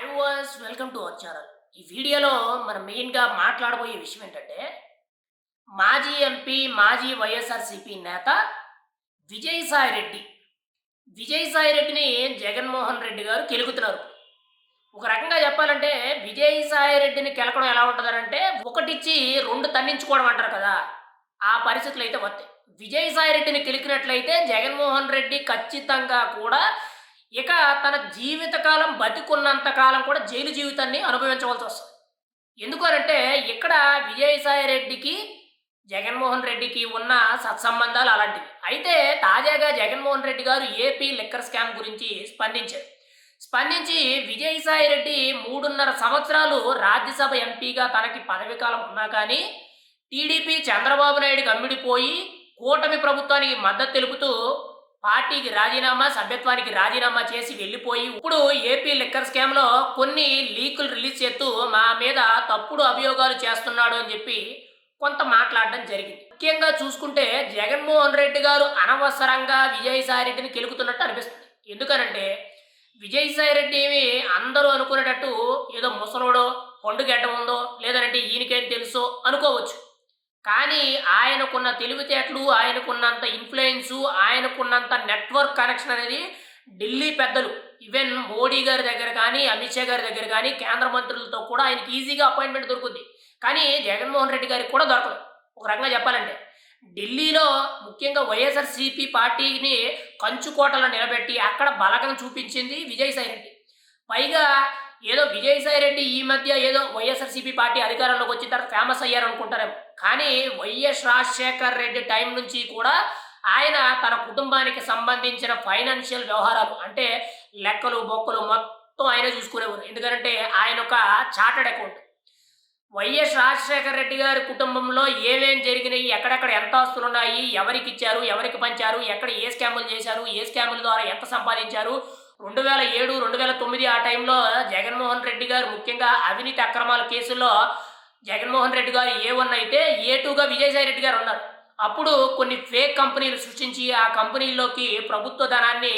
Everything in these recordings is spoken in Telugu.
హాయ్ వాస్ వెల్కమ్ టు అవర్ ఛానల్ ఈ వీడియోలో మనం మెయిన్గా మాట్లాడబోయే విషయం ఏంటంటే మాజీ ఎంపీ మాజీ వైఎస్ఆర్సీపీ నేత విజయసాయి రెడ్డి. విజయసాయి రెడ్డిని జగన్మోహన్ రెడ్డి గారు కెలుగుతున్నారు ఒక రకంగా చెప్పాలంటే విజయసాయి రెడ్డిని కెలకడం ఎలా ఉంటుందనంటే ఒకటిచ్చి రెండు తన్నించుకోవడం అంటారు కదా ఆ పరిస్థితులు అయితే వస్తాయి విజయసాయి రెడ్డిని కెలికినట్లయితే జగన్మోహన్ రెడ్డి ఖచ్చితంగా కూడా ఇక తన జీవితకాలం బతికున్నంతకాలం కూడా జైలు జీవితాన్ని అనుభవించవలసి వస్తుంది. ఎందుకనంటే ఇక్కడ విజయసాయి రెడ్డికి జగన్మోహన్ రెడ్డికి ఉన్న సత్సంబంధాలు అలాంటివి. అయితే తాజాగా జగన్మోహన్ రెడ్డి గారు ఏపీ లిక్కర్ స్కామ్ గురించి స్పందించారు. స్పందించి విజయసాయి రెడ్డి మూడున్నర సంవత్సరాలు రాజ్యసభ ఎంపీగా తనకి పదవి కాలం ఉన్నా కానీ టీడీపీ చంద్రబాబు నాయుడు అమ్మిడిపోయి కూటమి ప్రభుత్వానికి మద్దతు తెలుపుతూ పార్టీకి రాజీనామా సభ్యత్వానికి రాజీనామా చేసి వెళ్ళిపోయి ఇప్పుడు ఏపీ లిక్కర్ స్కామ్లో కొన్ని లీకులు రిలీజ్ చేస్తూ మా మీద తప్పుడు అభియోగాలు చేస్తున్నాడు అని చెప్పి కొంత మాట్లాడడం జరిగింది. ముఖ్యంగా చూసుకుంటే జగన్మోహన్ రెడ్డి గారు అనవసరంగా విజయసాయి రెడ్డిని కెలుకుతున్నట్టు అనిపిస్తుంది. ఎందుకనంటే విజయసాయి రెడ్డి ఏమి అందరూ అనుకునేటట్టు ఏదో ముసలోడో పండుగడ్డ ఉందో లేదంటే ఈయనకేం తెలుసో అనుకోవచ్చు. కానీ ఆయనకున్న తెలివితేటలు ఆయనకున్నంత ఇన్ఫ్లుయెన్సు ఆయనకున్నంత నెట్వర్క్ కనెక్షన్ అనేది ఢిల్లీ పెద్దలు ఈవెన్ మోడీ గారి దగ్గర కానీ అమిత్ షా గారి దగ్గర కానీ కేంద్ర మంత్రులతో కూడా ఆయనకి ఈజీగా అపాయింట్మెంట్ దొరుకుతుంది కానీ జగన్మోహన్ రెడ్డి గారికి కూడా దొరకదు. ఒక రకంగా చెప్పాలంటే ఢిల్లీలో ముఖ్యంగా వైఎస్ఆర్సీపీ పార్టీని కంచుకోటలో నిలబెట్టి అక్కడ బలగం చూపించింది విజయసాయి రెడ్డి. పైగా ఏదో విజయసాయి రెడ్డి ఈ మధ్య ఏదో వైఎస్ఆర్సీపీ పార్టీ అధికారంలోకి వచ్చిన తర్వాత ఫేమస్ అయ్యారు అనుకుంటారేమో కానీ వైఎస్ రాజశేఖర్ రెడ్డి టైం నుంచి కూడా ఆయన తన కుటుంబానికి సంబంధించిన ఫైనాన్షియల్ వ్యవహారాలు అంటే లెక్కలు బొక్కలు మొత్తం ఆయన చూసుకునేవారు ఎందుకంటే ఆయన ఒక chartered account. YS Rajasekhara Reddy గారి కుటుంబంలో ఏమేం జరిగినాయి ఎక్కడెక్కడ ఎంత ఆస్తులు ఉన్నాయి ఎవరికి ఇచ్చారు ఎవరికి పంచారు ఎక్కడ ఏ స్కాములు చేశారు ఏ స్కాముల ద్వారా ఎంత సంపాదించారు రెండు వేల ఏడు రెండు వేల తొమ్మిది ఆ టైంలో జగన్మోహన్ రెడ్డి గారు ముఖ్యంగా అవినీతి అక్రమాల కేసుల్లో జగన్మోహన్ రెడ్డి గారు ఏ వన్ అయితే ఏ టూగా విజయసాయి రెడ్డి గారు ఉన్నారు. అప్పుడు కొన్ని ఫేక్ కంపెనీలు సృష్టించి ఆ కంపెనీల్లోకి ప్రభుత్వ ధనాన్ని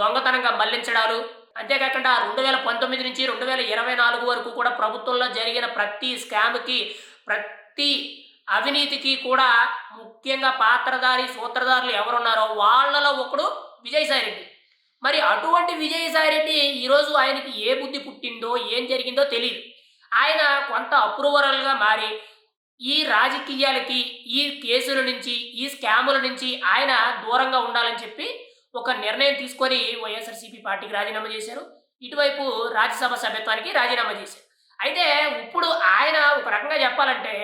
దొంగతనంగా మళ్ళించడాలు. అంతేకాకుండా రెండు వేల పంతొమ్మిది నుంచి రెండు వేల ఇరవై నాలుగు వరకు కూడా ప్రభుత్వంలో జరిగిన ప్రతి స్కామ్కి ప్రతి అవినీతికి కూడా ముఖ్యంగా పాత్రధారి సూత్రధారులు ఎవరున్నారో వాళ్ళలో ఒకడు విజయసాయి రెడ్డి. మరి అటువంటి విజయసాయి రెడ్డి ఈరోజు ఆయనకి ఏ బుద్ధి పుట్టిందో ఏం జరిగిందో తెలియదు ఆయన కొంత అప్రూవరల్గా మారి ఈ రాజకీయాలకి ఈ కేసుల నుంచి ఈ స్కాముల నుంచి ఆయన దూరంగా ఉండాలని చెప్పి ఒక నిర్ణయం తీసుకొని వైఎస్ఆర్సీపీ పార్టీకి రాజీనామా చేశారు. ఇటువైపు రాజ్యసభ సభ్యత్వానికి రాజీనామా చేశారు. అయితే ఇప్పుడు ఆయన ఒక రకంగా చెప్పాలంటే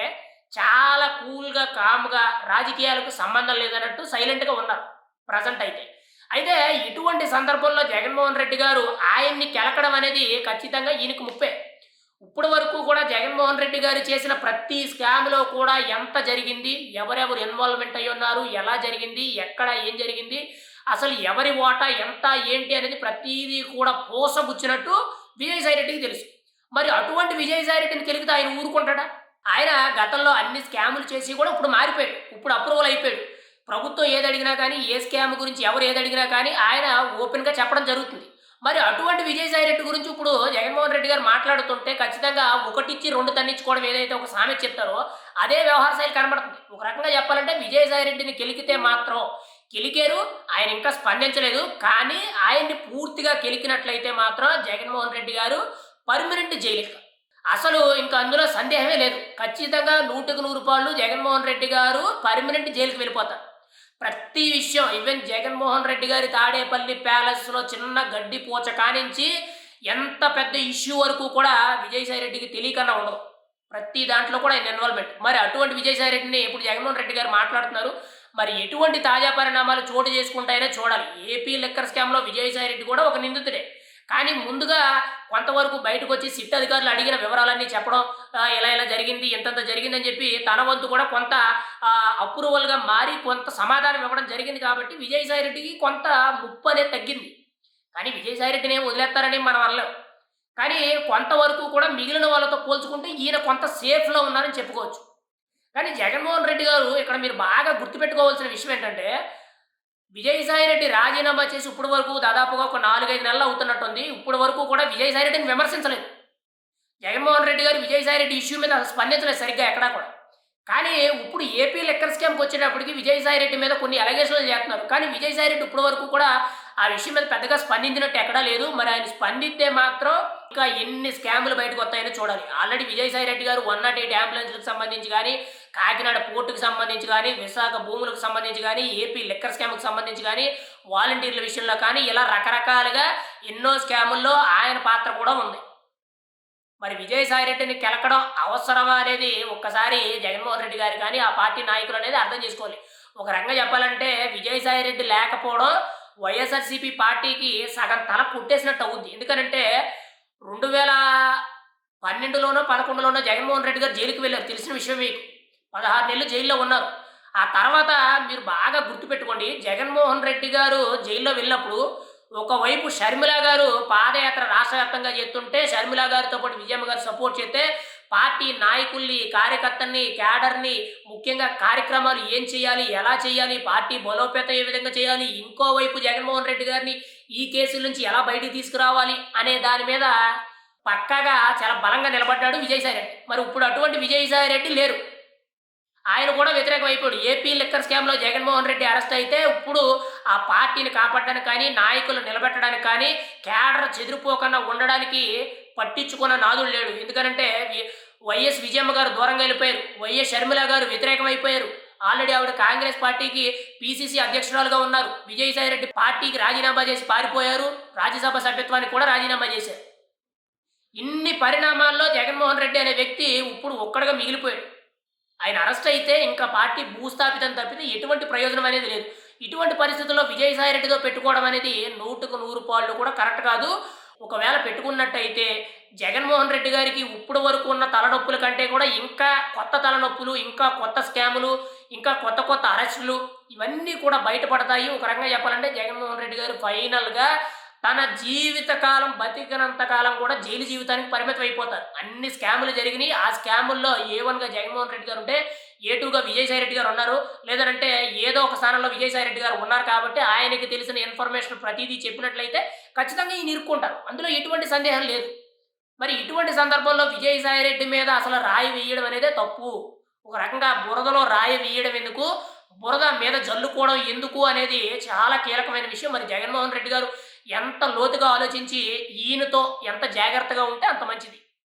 చాలా కూల్గా కామ్గా రాజకీయాలకు సంబంధం లేదన్నట్టు సైలెంట్గా ఉన్నారు ప్రజెంట్ అయితే. అయితే ఇటువంటి సందర్భంలో జగన్మోహన్ రెడ్డి గారు ఆయన్ని కెలకడం అనేది ఖచ్చితంగా ఈయనకు ముప్పే. ఇప్పటి వరకు కూడా జగన్మోహన్ రెడ్డి గారు చేసిన ప్రతి స్కామ్లో కూడా ఎంత జరిగింది ఎవరెవరు ఇన్వాల్వ్మెంట్ అయి ఉన్నారు ఎలా జరిగింది ఎక్కడ ఏం జరిగింది అసలు ఎవరి ఓటా ఎంత ఏంటి అనేది ప్రతిదీ కూడా పోసగుచ్చినట్టు విజయసాయి రెడ్డికి తెలుసు. మరి అటువంటి విజయసాయి రెడ్డిని తెలిగితే ఆయన ఊరుకుంటాడా? ఆయన గతంలో అన్ని స్కాములు చేసి కూడా ఇప్పుడు మారిపోయాడు ఇప్పుడు అప్రూవల్ అయిపోయాడు. ప్రభుత్వం ఏది అడిగినా కానీ ఏ స్కామ్ గురించి ఎవరు ఏది అడిగినా కానీ ఆయన ఓపెన్గా చెప్పడం జరుగుతుంది. మరి అటువంటి విజయసాయి రెడ్డి గురించి ఇప్పుడు జగన్మోహన్ రెడ్డి గారు మాట్లాడుతుంటే ఖచ్చితంగా ఒకటిచ్చి రెండు తన్నించుకోవడం ఏదైతే ఒక సామెత చెప్తారో అదే వ్యవహార శైలి కనబడుతుంది. ఒక రకంగా చెప్పాలంటే విజయసాయి రెడ్డిని కెలికితే మాత్రం కెలికారు ఆయన ఇంకా స్పందించలేదు. కానీ ఆయన్ని పూర్తిగా కెలికినట్లయితే మాత్రం జగన్మోహన్ రెడ్డి గారు పర్మనెంట్ జైలుకి అసలు ఇంకా అందులో సందేహమే లేదు. ఖచ్చితంగా నూటికి నూరు రూపాయలు జగన్మోహన్ రెడ్డి గారు పర్మనెంట్ జైలుకి వెళ్ళిపోతారు. ప్రతి విషయం. ఈవెన్ జగన్మోహన్ రెడ్డి గారి తాడేపల్లి ప్యాలెస్లో చిన్న గడ్డి పూచ కానించి ఎంత పెద్ద ఇష్యూ వరకు కూడా విజయసాయి రెడ్డికి తెలియకన్నా ఉండదు. ప్రతి దాంట్లో కూడా ఆయన ఇన్వాల్వ్మెంట్. మరి అటువంటి విజయసాయి రెడ్డిని ఇప్పుడు జగన్మోహన్ రెడ్డి గారు మాట్లాడుతున్నారు. మరి ఎటువంటి తాజా పరిణామాలు చోటు చేసుకుంటాయనే చూడాలి. ఏపీ లెక్కర్ స్కామ్లో విజయసాయి రెడ్డి కూడా ఒక నిందితుడే. కానీ ముందుగా కొంతవరకు బయటకు వచ్చి సిట్ అధికారులు అడిగిన వివరాలన్నీ చెప్పడం ఇలా ఇలా జరిగింది ఎంతంత జరిగిందని చెప్పి తన వంతు కూడా కొంత అప్రూవల్గా మారి కొంత సమాధానం ఇవ్వడం జరిగింది కాబట్టి విజయసాయి రెడ్డికి కొంత ముప్పు అనేది తగ్గింది. కానీ విజయసాయి రెడ్డిని వదిలేస్తారని మనం అనలేం. కానీ కొంతవరకు కూడా మిగిలిన వాళ్ళతో పోల్చుకుంటే ఈయన కొంత సేఫ్లో ఉన్నారని చెప్పుకోవచ్చు. కానీ జగన్మోహన్ రెడ్డి గారు ఇక్కడ మీరు బాగా గుర్తుపెట్టుకోవాల్సిన విషయం ఏంటంటే విజయసాయిరెడ్డి రాజీనామా చేసి ఇప్పటి వరకు దాదాపుగా ఒక నాలుగైదు నెలలు అవుతున్నట్టుంది. ఇప్పటి వరకు కూడా విజయసాయిరెడ్డిని విమర్శించలేదు. జగన్మోహన్ రెడ్డి గారు విజయసాయిరెడ్డి ఇష్యూ మీద స్పందించలేదు సరిగ్గా ఎక్కడా కూడా. కానీ ఇప్పుడు ఏపీ లెక్కర్ స్కామ్కి వచ్చేటప్పటికి విజయసాయిరెడ్డి మీద కొన్ని అలగేషన్లు చేస్తున్నారు. కానీ విజయసాయిరెడ్డి ఇప్పటి వరకు కూడా ఆ విషయం మీద పెద్దగా స్పందించినట్టు ఎక్కడా లేదు. మరి ఆయన స్పందిస్తే మాత్రం ఇంకా ఎన్ని స్కామ్లు బయటకు వస్తాయని చూడాలి. ఆల్రెడీ విజయసాయిరెడ్డి గారు వన్ నాట్ ఎయిట్ అంబులెన్స్లకు సంబంధించి కానీ కాకినాడ పోర్టుకు సంబంధించి కానీ విశాఖ భూములకు సంబంధించి కానీ ఏపీ లిక్కర్ స్కామ్కి సంబంధించి కానీ వాలంటీర్ల విషయంలో కానీ ఇలా రకరకాలుగా ఎన్నో స్కాముల్లో ఆయన పాత్ర కూడా ఉంది. మరి విజయసాయి రెడ్డిని కెలకడం అవసరమా అనేది ఒక్కసారి జగన్మోహన్ రెడ్డి గారు కానీ ఆ పార్టీ నాయకులు అనేది అర్థం చేసుకోవాలి. ఒక రంగం చెప్పాలంటే విజయసాయి రెడ్డి లేకపోవడం వైఎస్ఆర్సీపీ పార్టీకి సగం తల కుట్టేసినట్టు అవుద్ది. ఎందుకంటే రెండు వేల పన్నెండులోనో పదకొండులోనో జగన్మోహన్ రెడ్డి గారు జైలుకి వెళ్ళారు. తెలిసిన విషయం మీకు. పదహారు నెలలు జైల్లో ఉన్నారు. ఆ తర్వాత మీరు బాగా గుర్తుపెట్టుకోండి జగన్మోహన్ రెడ్డి గారు జైల్లో వెళ్ళినప్పుడు ఒకవైపు షర్మిల గారు పాదయాత్ర రాష్ట్ర వ్యాప్తంగా చేస్తుంటే షర్మిల గారితో పాటు విజయమ్మ గారు సపోర్ట్ చేస్తే పార్టీ నాయకుల్ని కార్యకర్తల్ని క్యాడర్ని ముఖ్యంగా కార్యక్రమాలు ఏం చేయాలి ఎలా చేయాలి పార్టీ బలోపేతం ఏ విధంగా చేయాలి ఇంకోవైపు జగన్మోహన్ రెడ్డి గారిని ఈ కేసుల నుంచి ఎలా బయటికి తీసుకురావాలి అనే దాని మీద పక్కాగా చాలా బలంగా నిలబడ్డాడు విజయసాయి రెడ్డి. మరి ఇప్పుడు అటువంటి విజయసాయి రెడ్డి లేరు. ఆయన కూడా వ్యతిరేకం అయిపోయాడు ఏపీ లిక్కర్ స్కామ్లో జగన్మోహన్ రెడ్డి అరెస్ట్ అయితే ఇప్పుడు ఆ పార్టీని కాపాడడానికి కానీ నాయకులు నిలబెట్టడానికి కానీ కేడర్ చెదిరిపోకుండా ఉండడానికి పట్టించుకున్న నాదుడు లేడు. ఎందుకంటే వి- వైఎస్ విజయమ్మ గారు దూరంగా వెళ్ళిపోయారు. వైఎస్ షర్మిల గారు వ్యతిరేకం అయిపోయారు ఆల్రెడీ ఆవిడ కాంగ్రెస్ పార్టీకి పీసీసీ అధ్యక్షురాలుగా ఉన్నారు. విజయసాయి రెడ్డి పార్టీకి రాజీనామా చేసి పారిపోయారు. రాజ్యసభ సభ్యత్వానికి కూడా రాజీనామా చేశారు. ఇన్ని పరిణామాల్లో జగన్మోహన్ రెడ్డి అనే వ్యక్తి ఇప్పుడు ఒక్కడగా మిగిలిపోయాడు. ఆయన అరెస్ట్ అయితే ఇంకా పార్టీ భూస్థాపితం తప్పితే ఎటువంటి ప్రయోజనం అనేది లేదు. ఇటువంటి పరిస్థితుల్లో విజయసాయి రెడ్డితో పెట్టుకోవడం అనేది నూటుకు నూరు పాళ్ళు కూడా కరెక్ట్ కాదు. ఒకవేళ పెట్టుకున్నట్టయితే జగన్మోహన్ రెడ్డి గారికి ఇప్పుడు వరకు ఉన్న తలనొప్పుల కంటే కూడా ఇంకా కొత్త తలనొప్పులు ఇంకా కొత్త స్కాములు ఇంకా కొత్త కొత్త అరెస్టులు ఇవన్నీ కూడా బయటపడతాయి. ఒక రకంగా చెప్పాలంటే జగన్మోహన్ రెడ్డి గారు ఫైనల్గా తన జీవిత కాలం బతికినంత కాలం కూడా జైలు జీవితానికి పరిమితం అయిపోతారు. అన్ని స్కాములు జరిగినాయి. ఆ స్కాముల్లో ఏ వన్గా జగన్మోహన్ రెడ్డి గారు ఉంటే ఏ టూగా విజయసాయి రెడ్డి గారు ఉన్నారు. లేదంటే ఏదో ఒక స్థానంలో విజయసాయి రెడ్డి గారు ఉన్నారు కాబట్టి ఆయనకి తెలిసిన ఇన్ఫర్మేషన్ ప్రతిదీ చెప్పినట్లయితే ఖచ్చితంగా ఈయన ఇరుక్కుంటారు. అందులో ఎటువంటి సందేహం లేదు. మరి ఇటువంటి సందర్భంలో విజయసాయి రెడ్డి మీద అసలు రాయి వేయడం అనేదే తప్పు. ఒక రకంగా బురదలో రాయి వేయడం ఎందుకు? బురద మీద జల్లుకోవడం ఎందుకు అనేది చాలా కీలకమైన విషయం. మరి జగన్మోహన్ రెడ్డి గారు ఎంత లోతుగా ఆలోచించి ఈయనతో ఎంత జాగ్రత్తగా ఉంటే అంత మంచిది.